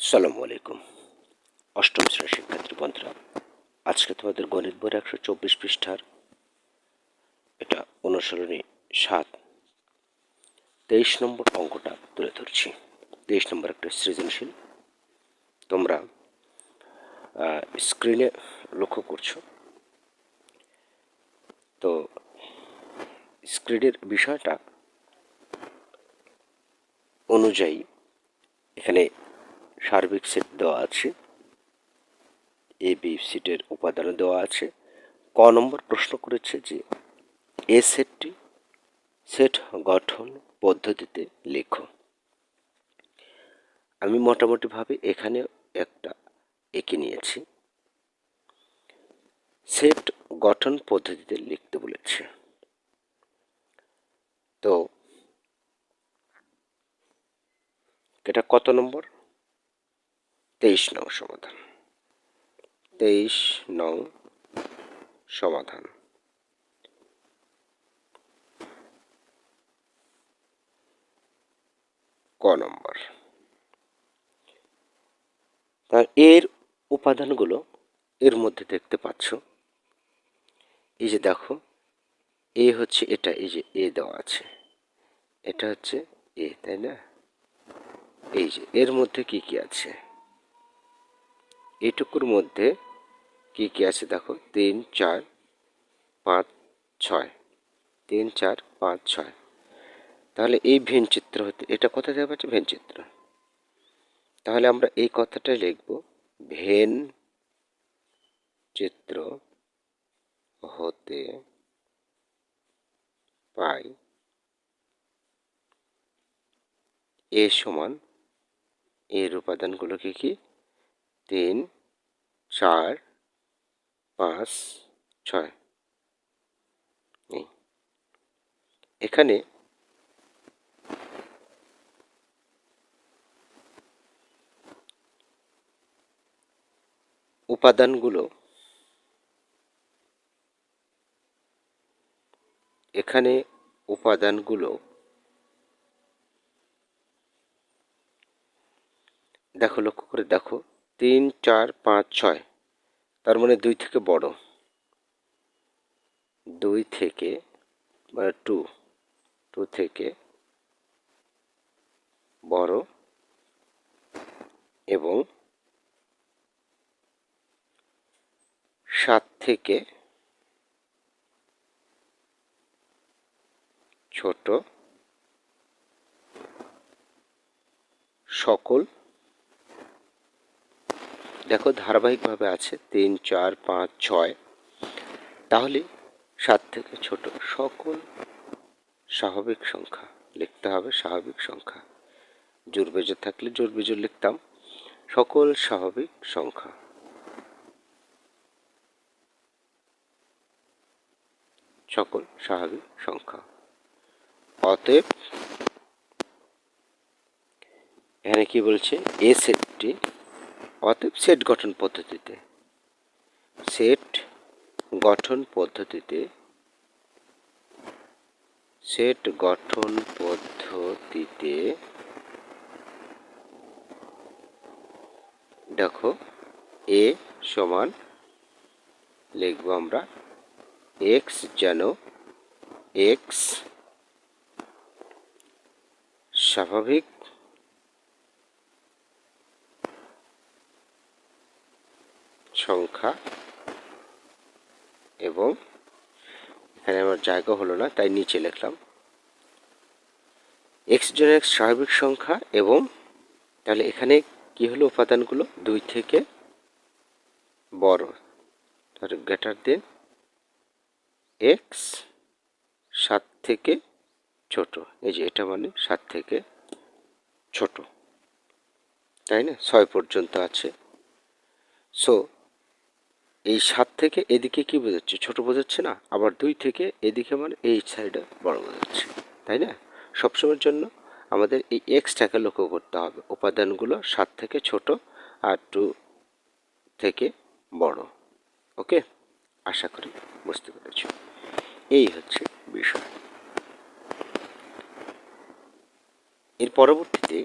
আসসালামু আলাইকুম। অষ্টম শ্রেণির শিক্ষার্থী বন্ধুরা, আজকে তোমাদের গণিত বইয়ের একশো চব্বিশ পৃষ্ঠার এটা অনুসরণী সাত, তেইশ নম্বর অঙ্কটা তুলে ধরছি। তেইশ নম্বর একটা সৃজনশীল। তোমরা স্ক্রিনে লক্ষ্য করছ। তো স্ক্রিনের বিষয়টা অনুযায়ী এখানে সার্বিক সেট দেওয়া আছে। এ, বি সেটের উপাদান দেওয়া আছে। ক নম্বর প্রশ্ন করেছে যে, এ সেটটি সেট গঠন পদ্ধতিতে লেখো। আমি মোটামুটিভাবে এখানে একটা এঁকে নিয়েছি। সেট গঠন পদ্ধতিতে লিখতে বলেছে। তো, এটা কত নম্বর? তেইশ নং সমাধান। তেইশ নং সমাধান। ক নম্বর। তার এর উপাদানগুলো এর মধ্যে দেখতে পাচ্ছ। এই যে দেখো, এ হচ্ছে এটা, এই যে এ দেওয়া আছে। এটা হচ্ছে এ, তাই না? এই যে, এর মধ্যে কি কি আছে? এটুকুর মধ্যে কি কি আছে দেখো? তিন, চার, পাঁচ, ছয়। তিন, চার, পাঁচ, ছয়। তাহলে এই ভেন চিত্র হতে এটা কোথায় দেওয়া আছে? ভেন চিত্র। তাহলে আমরা এই কথাটাই লিখব, ভেন চিত্র হতে পাই এ সমান এর উপাদানগুলো কি কি? তিন চার পাঁচ ছয়। এখানে উপাদানগুলো এখানে উপাদানগুলো দেখো লক্ষ্য করে দেখো। তিন, চার, পাঁচ, ছয়। তার মানে দুই থেকে বড়। দুই থেকে মানে টু টু থেকে বড় এবং সাত থেকে ছোট সকল দেখো ধারাবাহিকভাবে আছে তিন, চার, পাঁচ, ছয়। তাহলে সাত থেকে ছোট সকল স্বাভাবিক সংখ্যা লিখতে হবে, স্বাভাবিক সংখ্যা। জোর বেজোর থাকলে জোর বেজোর লিখতাম। সকল স্বাভাবিক সংখ্যা। সকল স্বাভাবিক সংখ্যা। অতএব এখানে কি বলছে? এ সেটটি অতএব সেট গঠন পদ্ধতিতে। সেট গঠন পদ্ধতিতে, সেট গঠন পদ্ধতিতে, দেখো, এ সমান লিখব আমরা এক্স যেন এক্স স্বাভাবিক সংখ্যা এবং এখানে আমার জায়গা হলো না, তাই নিচে লিখলাম। এক্স জন এক্স স্বাভাবিক সংখ্যা এবং তাহলে এখানে কি হলো উপাদানগুলো? দুই থেকে বড়। তাহলে গ্রেটার দেন এক্স সাত থেকে ছোট। এই যে এটা মানে সাত থেকে ছোট। তাই না? ছয় পর্যন্ত আছে। সো এই সাত থেকে এদিকে কি বোঝাচ্ছে? ছোট বোঝাচ্ছে না, আবার দুই থেকে এদিকে মানে এই সাইডে বড় বোঝাচ্ছে, তাই না? সবসময়ের জন্য আমাদের এই এক্সটাকে লক্ষ্য করতে হবে, উপাদানগুলো সাত থেকে ছোট আর টু থেকে বড়, ওকে? আশা করি বুঝতে পেরেছ। এই হচ্ছে বিষয়। এর পরবর্তীতে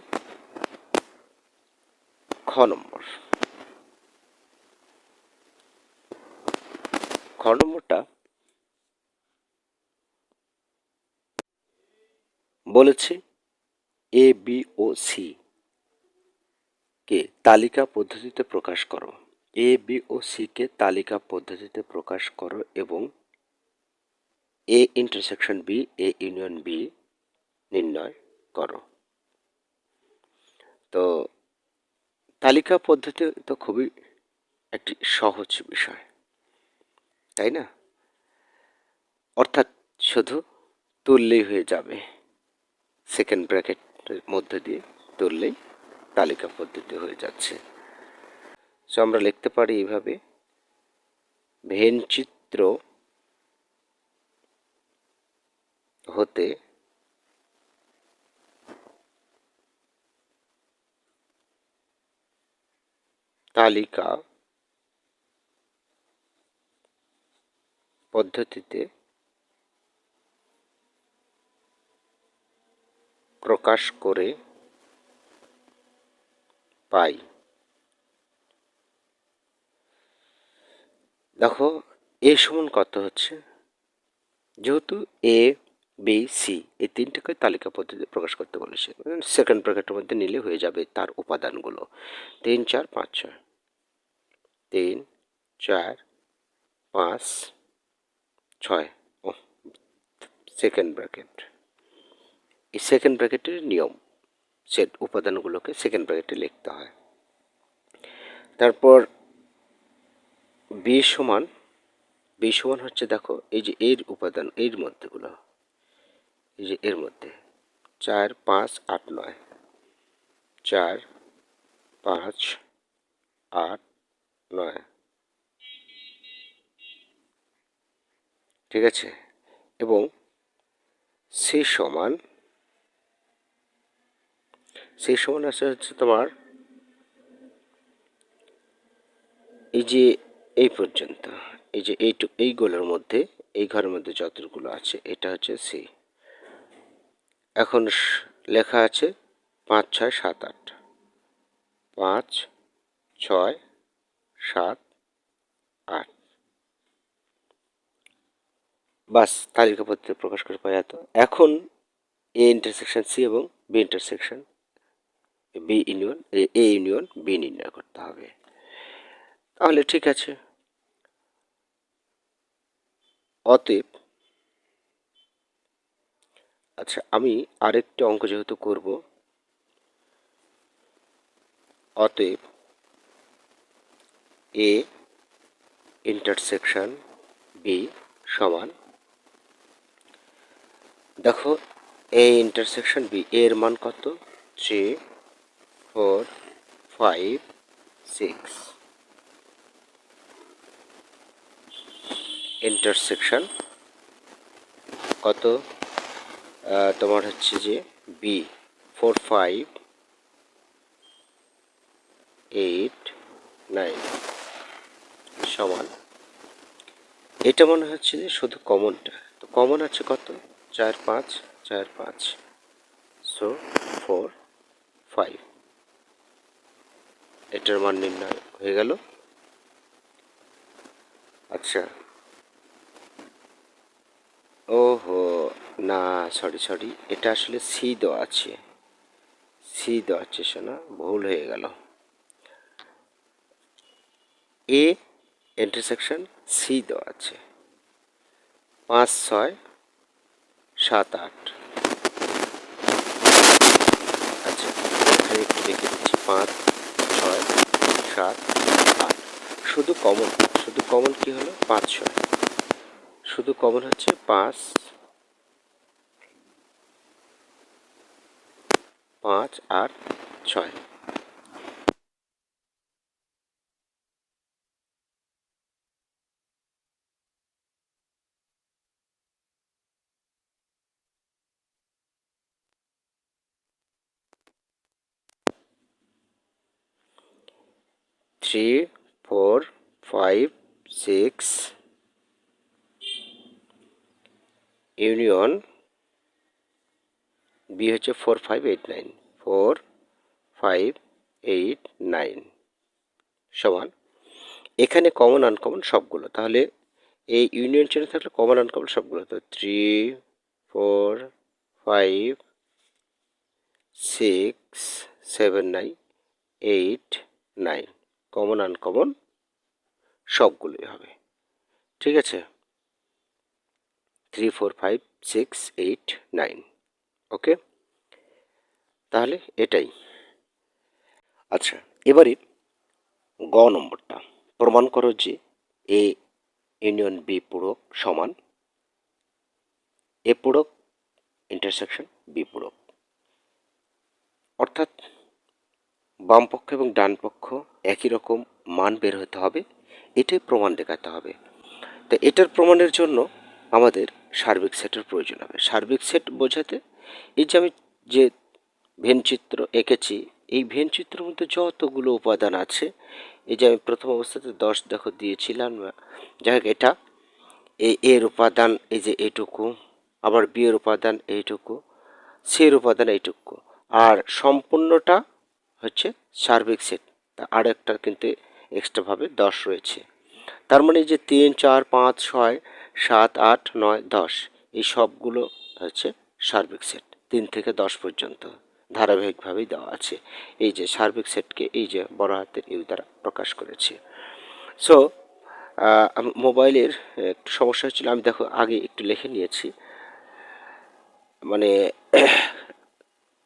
খ নম্বর। খ বলেছে A B O C K তালিকা পদ্ধতিতে প্রকাশ করো। A B O C K তালিকা পদ্ধতিতে প্রকাশ করো এবং A intersection B A union B নির্ণয় করো। তো তালিকা পদ্ধতি তো খুবই একটি সহজ বিষয়। তাই না? অর্থাৎ শুধু তুললেই হয়ে যাবে। সেকেন্ড ব্র্যাকেটের মধ্যে দিয়ে তুললেই তালিকা পদ্ধতি হয়ে যাচ্ছে। সো আমরা লিখতে পারি এইভাবে, ভেন চিত্র হতে তালিকা পদ্ধতিতে প্রকাশ করে পাই। দেখো, এ সমান কত হচ্ছে? যেহেতু এ বি সি এই তিনটাকে তালিকা পদ্ধতিতে প্রকাশ করতে বলেছে। সেকেন্ড ব্র্যাকেটের মধ্যে নিলে হয়ে যাবে তার উপাদানগুলো। তিন, চার, পাঁচ, ছয়। তিন, চার, পাঁচ ছয়। ও সেকেন্ড ব্র্যাকেট এই সেকেন্ড ব্র্যাকেটের নিয়ম সেট উপাদানগুলোকে সেকেন্ড ব্র্যাকেটে লিখতে হয়। তারপর বি সমান বি সমান হচ্ছে দেখো, এই যে এর উপাদান, এর মধ্যেগুলো, এই যে এর মধ্যে, চার, পাঁচ, আট, নয়। চার, পাঁচ, আট, নয়। ঠিক আছে? এবং সি সমান সেই সমান আছে হচ্ছে তোমার এই যে এই পর্যন্ত, এই যে এইটুক এই গোলের মধ্যে, এই ঘরের মধ্যে যতগুলো আছে, এটা হচ্ছে সি। এখন লেখা আছে পাঁচ, ছয়, সাত, আট। পাঁচ, ছয়, সাত, আট। বাস তালিকা প্রকাশ করে পাওয়া যেত। এখন এ ইন্টারসেকশন সি এবং B intersection B union A union B নির্ণয় করতে হবে। তাহলে ঠিক আছে। অতএব আচ্ছা আমি আরেকটি অঙ্ক যেহেতু করব, অতএব এ ইন্টারসেকশন বি সমান দেখো এ ইন্টারসেকশন বি এর মান কত? Three four five six intersection কত? তোমার হচ্ছে যে B four five eight nine সমান। এটা মনে হচ্ছে যে শুধু কমনটা তো কমন আছে কত? চার পাঁচ চার পাঁচ। সো ফোর ফাইভ এটার মান নির্ণয় হয়ে গেল। আচ্ছা। ওহো, না সরি সরি এটা আসলে সি দেওয়া আছে। সি দেওয়া আছে শোনা ভুল হয়ে গেল। এ ইন্টারসেকশন সি দেওয়া আছে। পাঁচ, ছয় সাত, আট। আচ্ছা এখানে একটু দেখে দিচ্ছি। পাঁচ, ছয়, সাত, আট। শুধু কমন শুধু কমন কি হলো? পাঁচ, ছয়। শুধু কমন হচ্ছে পাঁচ পাঁচ, আট, ছয়। Three four five six union B হচ্ছে four five eight nine four five eight nine সমান। এখানে কমন আনকমন সবগুলো। তাহলে এই ইউনিয়ন চেনে থাকলে কমন আনকমন সবগুলো। তো three four five six seven nine eight nine common uncommon সবগুলোই হবে। ঠিক আছে? Three four five six eight nine okay তাহলে এটাই। আচ্ছা এবারে গ নম্বরটা। প্রমাণ করো যে এ ইউনিয়ন বি পূরক সমান। এ পূরক ইন্টারসেকশন বি পূরক। অর্থাৎ বাম পক্ষ এবং ডান পক্ষ একই রকম মান বের হতে হবে, এটাই প্রমাণ দেখাতে হবে। তো এটার প্রমাণের জন্য আমাদের সার্বিক সেটের প্রয়োজন হবে। সার্বিক সেট বোঝাতে এই যে আমি যে ভেনচিত্র এঁকেছি, এই ভেনচিত্রের মধ্যে যতগুলো উপাদান আছে, এই যে আমি প্রথম অবস্থাতে দশ দেখো দিয়েছিলাম, যাই হোক এটা এই এর উপাদান, এই যে এইটুকু আবার বিয়ের উপাদান এইটুকু, সি এর উপাদান এইটুকু, আর সম্পূর্ণটা হচ্ছে সার্বিক সেট। তা আর একটা কিন্তু এক্সট্রাভাবে দশ রয়েছে। তার মানে যে তিন, চার, পাঁচ, ছয়, সাত, আট, নয়, দশ, এই সবগুলো হচ্ছে সার্বিক সেট। তিন থেকে দশ পর্যন্ত ধারাবাহিকভাবেই দেওয়া আছে। এই যে সার্বিক সেটকে এই যে বড় হাতের ইউ দ্বারা প্রকাশ করেছে। সো মোবাইলের একটু সমস্যা হচ্ছিল, আমি দেখো আগে একটু লিখে নিয়েছি। মানে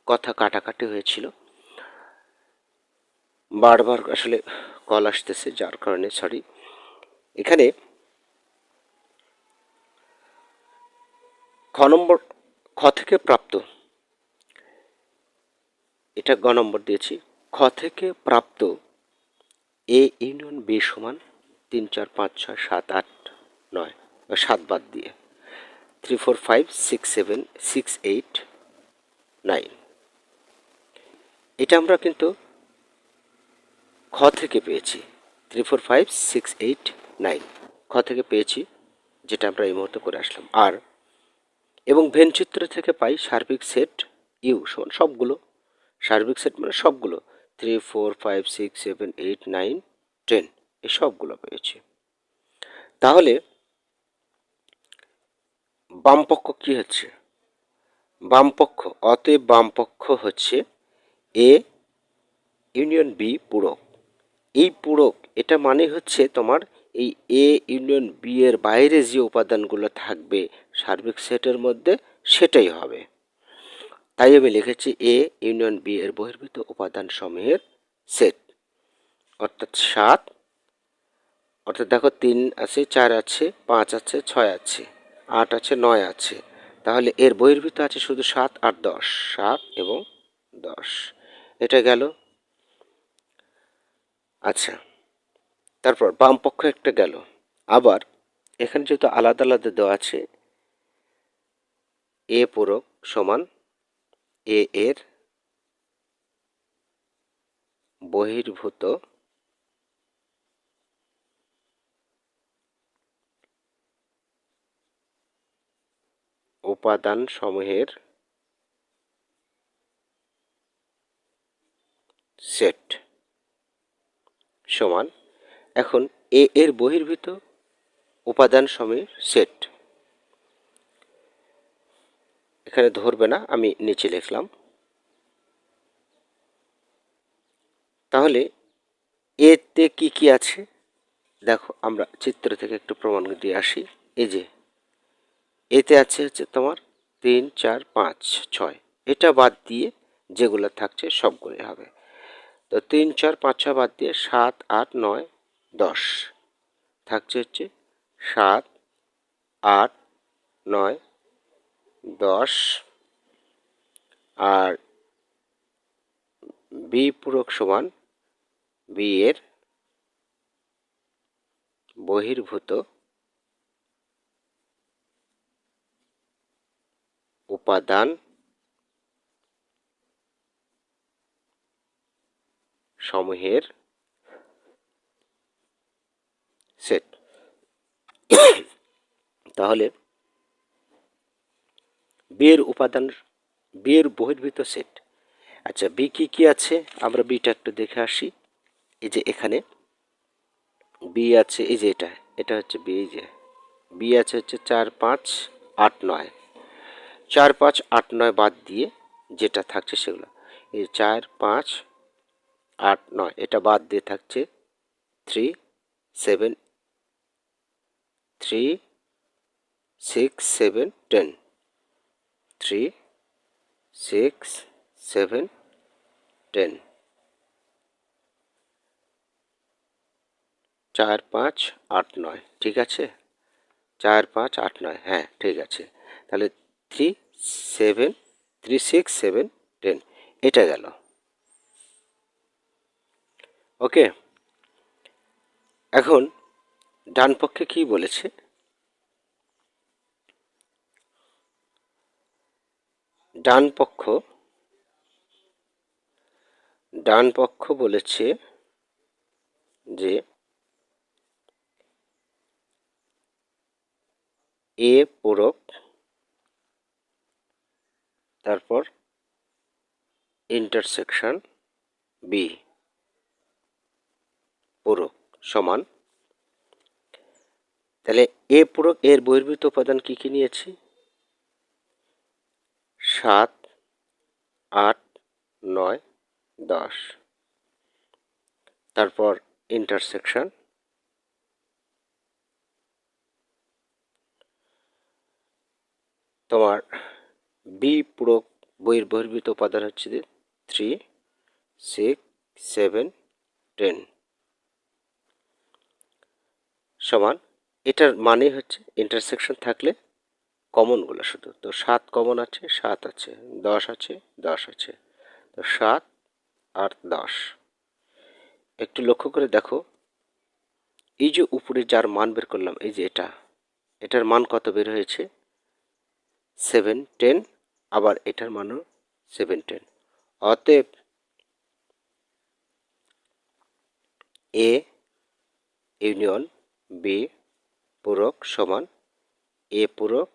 কথা কাটাকাটি হয়েছিল। বারবার আসলে কল আসতেছে, যার কারণে সরি এখানে খ নম্বর, খ থেকে প্রাপ্ত। এটা গ নম্বর দিয়েছি। খ থেকে প্রাপ্ত এ ইউনিয়ন বি সমান তিন চার পাঁচ ছয় সাত আট নয়, বা সাত বাদ দিয়ে। Three four five six seven six eight nine. এটা আমরা কিন্তু খ থেকে পেয়েছি। Three four five six eight nine খ থেকে পেয়েছি, যেটা আমরা এই মুহূর্তে করে আসলাম। আর এবং ভেনচিত্র থেকে পাই সার্বিক সেট ইউ সমান সবগুলো। সার্বিক সেট মানে সবগুলো। Three four five six seven eight nine ten এই সবগুলো পেয়েছি। তাহলে বামপক্ষ কি হচ্ছে? বামপক্ষ, অতএব বামপক্ষ হচ্ছে এ ইউনিয়ন বি পূরক। এই পূরক এটা মানে হচ্ছে তোমার এই এ ইউনিয়ন বি এর বাইরে যে উপাদানগুলো থাকবে, সার্বিক সেটের মধ্যে সেটাই হবে। তাই আমি লিখেছি এ ইউনিয়ন বি এর বহির্ভূত উপাদান সমূহের সেট। অর্থাৎ সাত। অর্থাৎ দেখো তিন আছে, চার আছে, পাঁচ আছে, ছয় আছে, আট আছে, নয় আছে। তাহলে এর বহির্ভূত আছে শুধু সাত আর দশ। সাত এবং দশ। এটা গেল আচ্ছা। তারপর বাম পক্ষ একটা গেল। আবার এখানে যেহেতু আলাদা আলাদা দেওয়া আছে, এ পূরক সমান এ এর বহির্ভূত উপাদান সমূহের সেট। সমান। এখন এ এর বহির্ভূত উপাদান সমূহের সেট। এখানে ধরবে না, আমি নিচে লিখলাম। তাহলে এতে কি কি আছে? দেখো, আমরা চিত্র থেকে একটু প্রমাণ দিয়ে আসি। এই যে এতে আছে হচ্ছে তোমার তিন, চার, পাঁচ, ছয়। এটা বাদ দিয়ে যেগুলো থাকছে সবগুলোই হবে। তো তিন, চার, পাঁচ, ছয় বাদ দিয়ে সাত, আট, নয়, দশ। থাকছে হচ্ছে সাত, আট, নয়, দশ। আর বি পূরক সমান বি এর বহির্ভূত উপাদান সমূহের সেট তাহলে বিয়ের উপাদান বিয়ের বহির্ভূত সেট আচ্ছা বি কি কি আছে? আমরা বিটা একটু দেখে আসি। এই যে এখানে বি আছে, এই যে এটা এটা হচ্ছে বি এই যে বি আছে হচ্ছে চার, পাঁচ, আট, নয়। চার, পাঁচ, আট, নয় বাদ দিয়ে যেটা থাকছে সেগুলো। এই চার, পাঁচ আট নয়। এটা বাদ দিয়ে থাকছে three seven three six seven ten three six seven ten চার, পাঁচ, আট, নয়। ঠিক আছে? চার, পাঁচ, আট, নয়। হ্যাঁ ঠিক আছে। তাহলে three seven three six seven ten এটা গেল। ওকে। এখন ডান পক্ষে কি বলেছে? ডান পক্ষ ডান পক্ষ বলেছে যে এ পূরক, তারপর ইন্টারসেকশন বি পূরক সমান। তাহলে এ পূরক এর বহির্ভূত উপাদান কি কি নিয়েছি? সাত, আট, নয়, দশ। তারপর ইন্টারসেকশন তোমার বি পূরক বইয়ের বহির্ভূত উপাদান হচ্ছে থ্রি সিক্স সেভেন টেন সমান, এটার মানে হচ্ছে ইন্টারসেকশন থাকলে কমনগুলো শুধু। তো সাত কমন আছে, সাত আছে, দশ আছে দশ আছে। তো সাত আর দশ। একটু লক্ষ্য করে দেখো, এই যে উপরে যার মান বের করলাম, এই যে এটা, এটার মান কত বের হয়েছে? সেভেন টেন আবার এটার মানও সেভেন টেন অতএব এ ইউনিয়ন বি পূরক সমান এ পূরক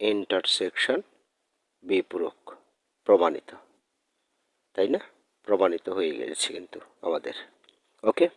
ইন্টারসেকশন বি পূরক প্রমাণিত। তাই না? প্রমাণিত হয়ে গেছে কিন্তু আমাদের। ওকে?